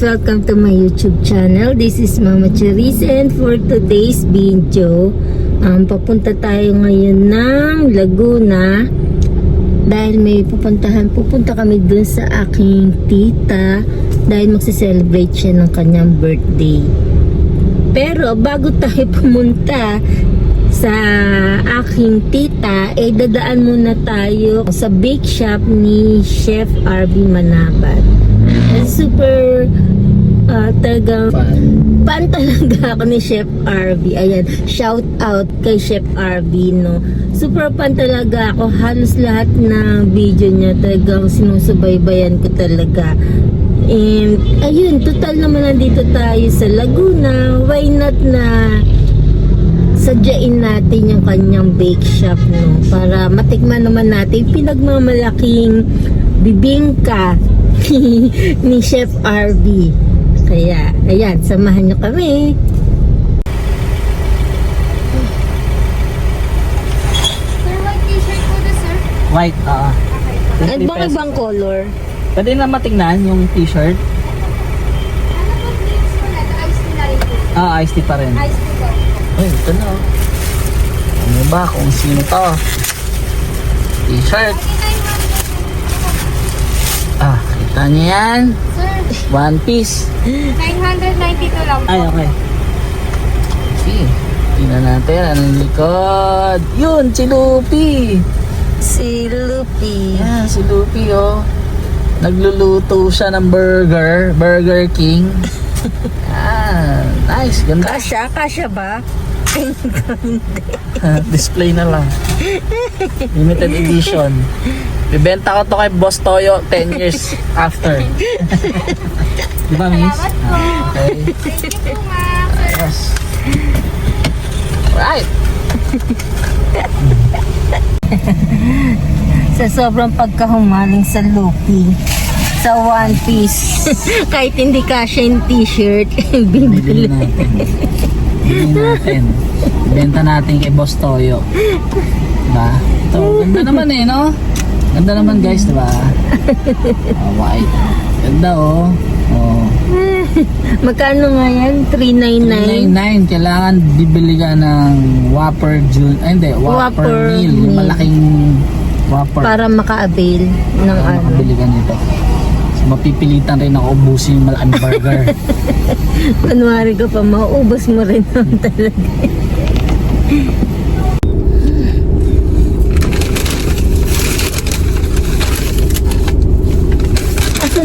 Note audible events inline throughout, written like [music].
Welcome to my YouTube channel. This is Mama Cherise and for today's video, um, papunta tayo ngayon ng Laguna dahil may pupuntahan. Pupunta kami dun sa aking tita dahil magse-celebrate siya ng kanyang birthday. Pero bago tayo [laughs] pumunta sa aking tita, eh dadaan muna tayo sa bake shop ni Chef RB Manabat. Super uh, talagang fan talaga [laughs] ako ni Chef RB. Ayan, shout out kay Chef RB, no. Super fan talaga ako. Halos lahat ng video niya talagang sinusubaybayan ko talaga. And, ayun, total naman nandito tayo sa Laguna. Why not na sadyain natin yung kanyang bake shop, no? Para matikman naman natin pinagmamalaking bibingka [laughs] ni, Chef RB. Kaya, ayan, samahan nyo kami. Sir, white t-shirt po na, sir. White, oo. At bang ibang color? Pwede na matingnan yung t-shirt. Ano po needs po na? Ice tea na rin po. Ah, iced tea pa rin. Ice tea po. Uy, ito na oh. Ano ba kung sino to? T-shirt. Ah, kita niyo yan. Sir, One piece. 992 lang po. Ay, okay. Okay. Tingnan natin anong likod. Yun, si Lupi. Si Lupi. Yan, si Lupi oh. Nagluluto siya ng burger. Burger King. ah, nice. Ganda. Kasha? Kasha ba? [laughs] Display na lang. Limited edition. [laughs] Bibenta ko to kay Boss Toyo 10 years after. [laughs] Di ba, miss? Salamat po. Okay. Thank you po, ma'am. Yes. Right. [laughs] Sa sobrang pagkahumaling sa Lupi. Sa one piece. [laughs] Kahit hindi kasha yung t-shirt, Bibili. Bibili natin. Benta natin kay Boss Toyo. Diba? Ito, ganda naman eh, no? Ganda naman guys, diba? Oh, [laughs] white. Ganda oh. Oh. [laughs] Magkano nga yan? 399? 99, kailangan bibili ka ng Whopper June, ay hindi, Whopper, Whopper meal, yung malaking Whopper. Para maka-avail ng ano. makabili ka nito. So, mapipilitan rin ako ubusin yung malaking burger. [laughs] Kunwari ka pa, mauubos mo rin naman talaga.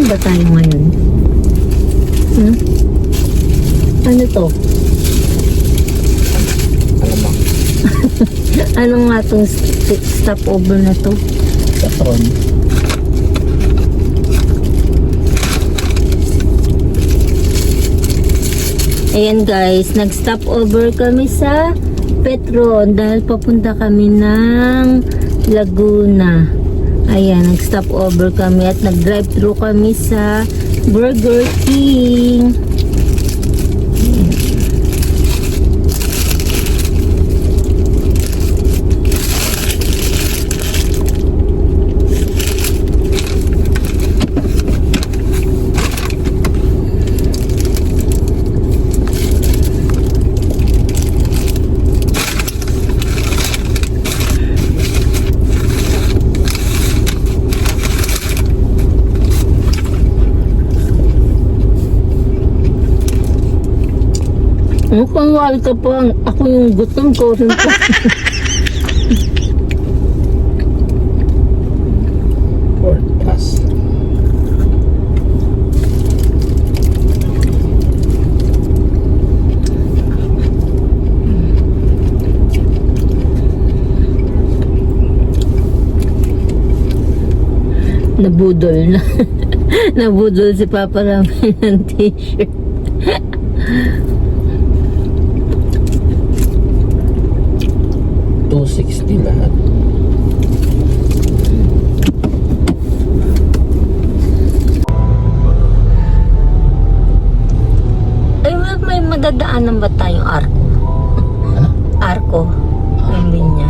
Asan ba tayo ngayon? Hmm? Ano to? [laughs] Ano nga tong st- stopover na to? Patron. Ayan guys, nag-stop over kami sa Petron dahil papunta kami ng Laguna. Ayan, nag-stop over kami at nag-drive through kami sa Burger King. Mukhang ka pa. Ako yung gutom ko rin po. Nabudol na. [laughs] Nabudol si Papa Rami ng t-shirt. Sixty lahat. Ay, may, madadaanan ba tayong arko? Ano? Arko. Ang ganyan.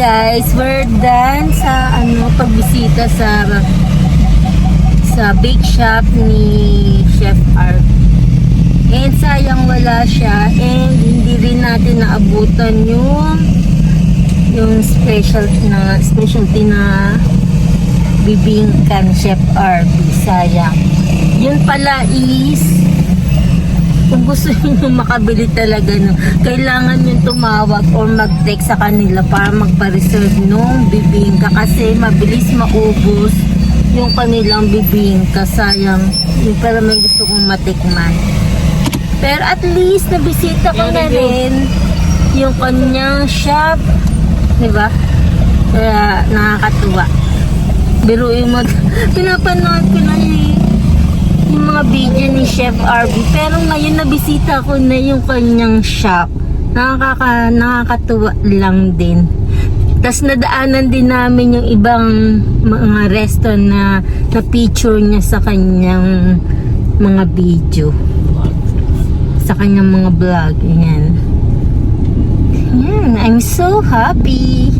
Guys, we're done sa ano pagbisita sa sa bake shop ni Chef Art. And sayang wala siya and hindi rin natin naabutan yung yung special na specialty na bibingka ni Chef Art. Sayang. Yun pala is kung gusto niyo makabili talaga no, kailangan niyo tumawag or mag-text sa kanila para magpa-reserve nung bibingka kasi mabilis maubos yung kanilang bibingka. Sayang yung pero may gusto kong matikman. Pero at least nabisita ko na rin yung kanyang shop. Di ba kaya nakakatuwa. Biruin mo. [laughs] Pinapanood ko na eh yung mga video ni Chef RB. Pero ngayon nabisita ko na yung kanyang shop. Nakaka, nakakatuwa lang din. Tapos nadaanan din namin yung ibang mga resto na na-picture niya sa kanyang mga video. Sa kanyang mga vlog. Ayan. Ayan. I'm so happy.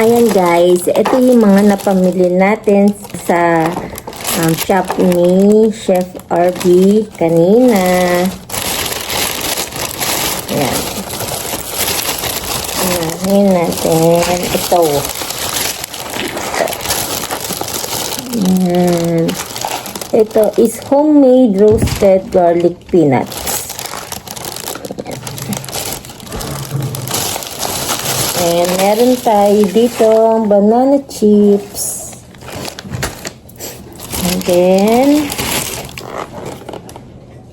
Ayan guys, ito yung mga napamili natin sa um, shop ni Chef RB kanina. Ayan. Ayan natin. Ito. Ayan. Ito is homemade roasted garlic peanuts. And meron tayo dito banana chips. And then,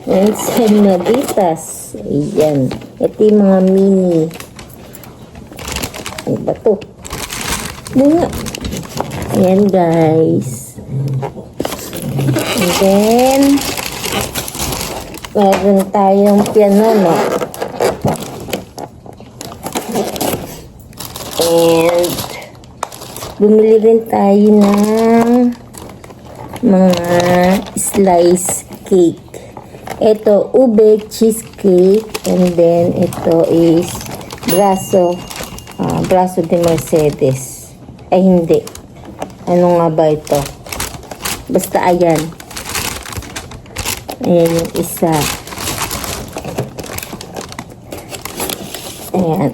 and senoritas. Ayan. Ito yung mga mini. Ano ba to? Ano? Ayan guys. And then, meron tayong piano, no? And, bumili rin tayo ng mga slice cake. Ito, ube cheesecake. And then, ito is braso. ah, braso de Mercedes. Ay, hindi. Ano nga ba ito? Basta ayan. Ayan yung isa. Ayan.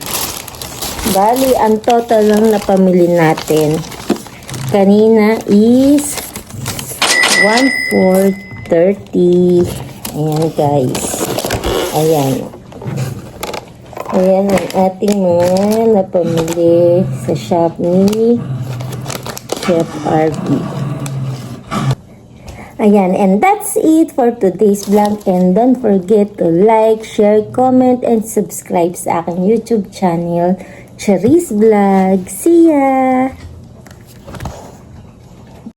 Bali, ang total lang na pamili natin kanina is 1,430. Ayan, guys. Ayan. Ayan ang ating mga napamili sa shop ni Chef RB. Ayan, and that's it for today's vlog. And don't forget to like, share, comment, and subscribe sa aking YouTube channel, Cherise Vlog. See ya!